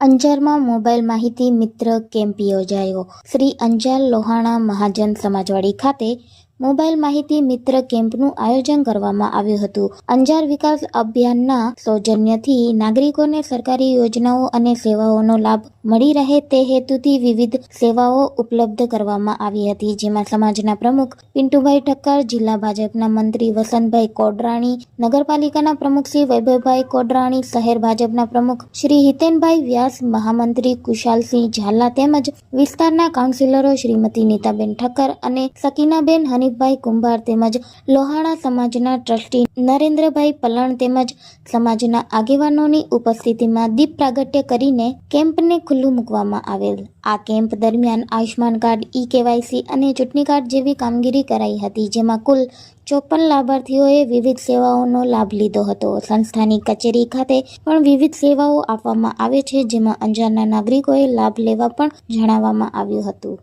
અંજારમાં મોબાઈલ માહિતી મિત્ર કેમ્પ યોજાયો. શ્રી અંજાર લોહાણા મહાજન સમાજવાડી ખાતે મોબાઈલ માહિતી મિત્ર કેમ્પનું આયોજન કરવામાં આવ્યું હતું. અંજાર વિકાસ અભિયાનના સૌજન્યથી નાગરિકોને સરકારી યોજનાઓ અને સેવાઓનો લાભ મળી રહે તે હેતુથી વિવિધ સેવાઓ ઉપલબ્ધ કરવામાં આવી હતી, જેમાં સમાજના પ્રમુખ પિન્ટુભાઈ ઠક્કર, જિલ્લા ભાજપના મંત્રી વસંતભાઈ કોડરાણી, નગરપાલિકાના પ્રમુખ શ્રી વૈભવભાઈ કોડરાણી, શહેર ભાજપના પ્રમુખ શ્રી હિતેનભાઈ વ્યાસ, મહામંત્રી કુશાલસિંહ ઝાલા તેમજ વિસ્તારના કાઉન્સિલરો શ્રીમતી નીતાબેન ઠક્કર અને સકીનાબેન હનીફભાઈ કુંભાર તેમજ લોહાણા સમાજના ટ્રસ્ટી નરેન્દ્રભાઈ પલણ તેમજ સમાજના આગેવાનોની ઉપસ્થિતિમાં દીપ પ્રાગટ્ય કરીને કેમ્પને ખુલ્લું મૂકવામાં આવેલ. આ કેમ્પ દરમિયાન આયુષ્માન કાર્ડ ઈ કેવાયસી અને ચૂંટણી કાર્ડ જેવી કામગીરી કરાઈ હતી, જેમાં કુલ ચોપન લાભાર્થીઓએ વિવિધ સેવાઓનો લાભ લીધો હતો. સંસ્થાની કચેરી ખાતે પણ વિવિધ સેવાઓ આપવામાં આવે છે, જેમાં અંજારના નાગરિકોએ લાભ લેવા પણ જણાવવામાં આવ્યું હતું.